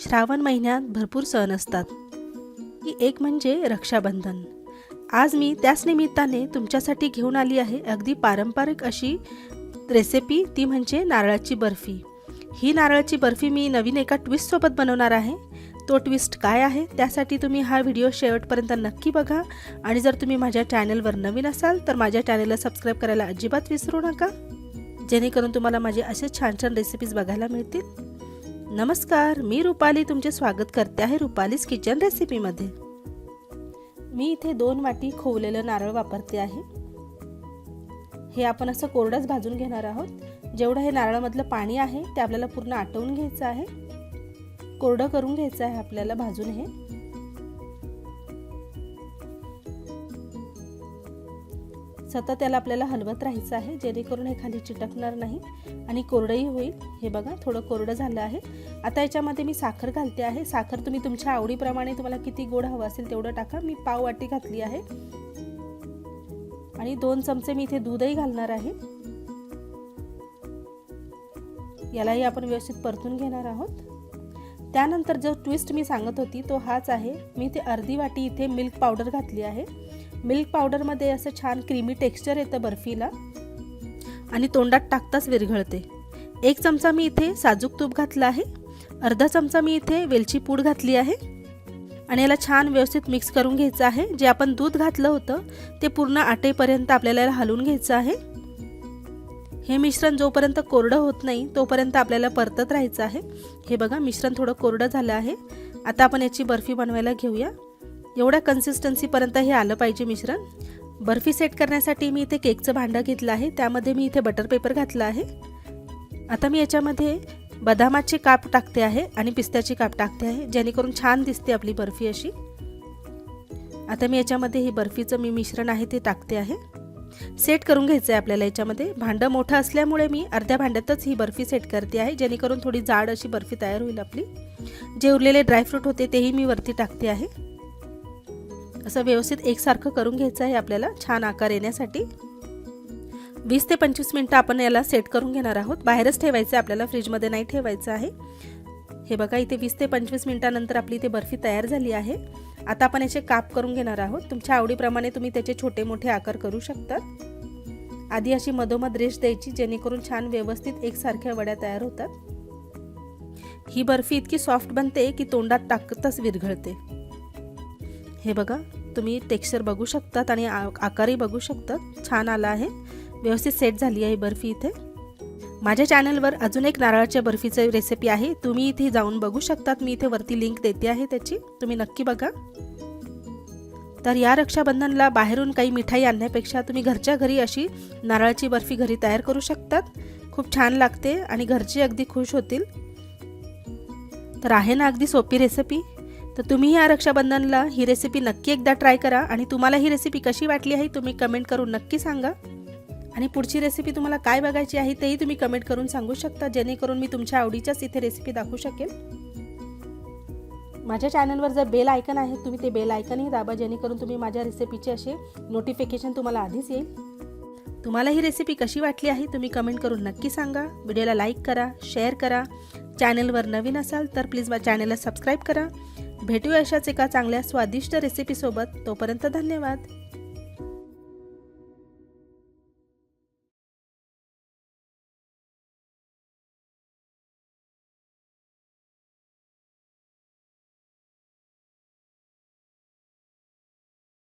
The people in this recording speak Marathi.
श्रावण महिन्यात भरपूर सण असतात. की एक म्हणजे रक्षाबंधन. आज मी त्याच निमित्ताने तुमच्यासाठी घेऊन आली आहे अगदी पारंपरिक अशी रेसिपी ती म्हणजे नारळाची बर्फी. ही नारळाची बर्फी मी नवीन एका ट्विस्टसोबत बनवणार आहे. तो ट्विस्ट काय आहे त्यासाठी तुम्ही हा व्हिडिओ शेवटपर्यंत नक्की बघा आणि जर तुम्ही माझ्या चॅनलवर नवीन असाल तर माझ्या चॅनलला सबस्क्राईब करायला अजिबात विसरू नका. जेणेकरून तुम्हाला माझे असे छान छान रेसिपीज बघायला मिळतील. नमस्कार मी रुपाली तुमचे स्वागत करते आहे रुपालीज किचन रेसिपीमध्ये मी इथे दोन वाटी खोवलेलं नारळ वापरते आहे. हे आपण असं कोरडंच भाजून घेणार आहोत. जेवढं हे नारळामधलं पाणी आहे ते आपल्याला पूर्ण आटवून घ्यायचं आहे. कोरडं करून घ्यायचं आहे आपल्याला भाजून हे. सतत त्याला आपल्याला हलवत राहायचं आहे जेणेकरून हे खाली चिटकणार नाही आणि कोरडंही होईल. हे बघा थोडं कोरडं झालं आहे. आता याच्यामध्ये मी साखर घालते आहे. साखर तुम्ही तुमच्या आवडीप्रमाणे तुम्हाला किती गोड हवं असेल तेवढं टाका. मी पाव वाटी घातली आहे. आणि दोन चमचे मी इथे दूधही घालणार आहे. यालाही आपण व्यवस्थित परतून घेणार आहोत. त्यानंतर जो ट्विस्ट मी सांगत होती तो हाच आहे. मी इथे अर्धी वाटी इथे मिल्क पावडर घातली आहे. मिल्क पावडरमध्ये असं छान क्रीमी टेक्स्चर येतं बर्फीला. आणि तोंडात टाकताच विरघळते. एक चमचा मी इथे साजूक तूप घातलं आहे. अर्धा चमचा मी इथे वेलची पूड घातली आहे. आणि याला छान व्यवस्थित मिक्स करून घ्यायचं आहे. जे आपण दूध घातलं होतं ते पूर्ण आटेपर्यंत आपल्याला याला हलवून घ्यायचं आहे. हे मिश्रण जोपर्यंत कोरडं होत नाही तोपर्यंत आपल्याला परतत राहायचं आहे. हे बघा मिश्रण थोडं कोरडं झालं आहे. आता आपण याची बर्फी बनवायला घेऊया. एवढ्या कन्सिस्टन्सीपर्यंत हे आलं पाहिजे मिश्रण. बर्फी सेट करण्यासाठी मी इथे केकचं भांडं घेतलं आहे. त्यामध्ये मी इथे बटर पेपर घातलं आहे. आता मी याच्यामध्ये बदामाचे काप टाकते आहे आणि पिस्त्याची काप टाकते आहे जेणेकरून छान दिसते आपली बर्फी अशी. आता मी याच्यामध्ये हे बर्फीचं मी मिश्रण आहे ते टाकते आहे. सेट करून घ्यायचं आहे आपल्याला याच्यामध्ये. भांडं मोठं असल्यामुळे मी अर्ध्या भांड्यातच ही बर्फी सेट करते आहे जेणेकरून थोडी जाड अशी बर्फी तयार होईल आपली. जे उरलेले ड्रायफ्रूट होते तेही मी वरती टाकते आहे. असं व्यवस्थित एकसारखं करून घ्यायचं आहे आपल्याला. छान आकार येण्यासाठी. वीस ते पंचवीस मिनटं आपण याला सेट करून घेणार आहोत. बाहेरच ठेवायचं आहे आपल्याला फ्रीजमध्ये नाही ठेवायचं आहे. हे बघा इथे वीस ते पंचवीस मिनटानंतर आपली इथे बर्फी तयार झाली आहे. आता आपण याचे काप करून घेणार आहोत. तुमच्या आवडीप्रमाणे तुम्ही त्याचे छोटे मोठे आकार करू शकतात आधी अशी मधोमध रेश द्यायची जेणेकरून छान व्यवस्थित एकसारख्या वड्या तयार होतात. ही बर्फी इतकी सॉफ्ट बनते की तोंडात टाकतच विरघळते. हे बघा तुम्ही टेक्स्चर बघू शकतात आणि आकारही बघू शकतात. छान आला आहे. व्यवस्थित सेट झाली आहे बर्फी इथे. माझ्या चॅनलवर अजून एक नारळाच्या बर्फीचं रेसिपी आहे. तुम्ही इथे जाऊन बघू शकतात. मी इथे वरती लिंक देते आहे त्याची. तुम्ही नक्की बघा. तर या रक्षाबंधनला बाहेरून काही मिठाई आणण्यापेक्षा तुम्ही घरच्या घरी अशी नारळाची बर्फी घरी तयार करू शकतात. खूप छान लागते आणि घरचे अगदी खुश होतील. तर आहे ना अगदी सोपी रेसिपी तर तुम्ही या रक्षाबंधनला ही रेसिपी नक्की एकदा ट्राय करा आणि तुम्हाला ही रेसिपी कशी वाटली आहे तुम्ही कमेंट करून नक्की सांगा. आणि पुढची रेसिपी तुम्हाला काय बघायची आहे तेही तुम्ही कमेंट करून सांगू शकता जेणेकरून मी तुमच्या आवडीच्याच इथे रेसिपी दाखवू शकेल. माझ्या चॅनलवर जर बेल आयकन आहे तुम्ही ते बेल आयकनही दाबा जेणेकरून तुम्ही माझ्या रेसिपीचे असे नोटिफिकेशन तुम्हाला आधीच येईल. तुम्हाला ही रेसिपी कशी वाटली आहे तुम्ही कमेंट करून नक्की सांगा. व्हिडिओला लाईक करा शेअर करा. चॅनलवर नवीन असाल तर प्लीज माझ्या चॅनलला सबस्क्राईब करा. भेटूया अशाच एका चांगल्या स्वादिष्ट रेसिपीसोबत तोपर्यंत धन्यवाद.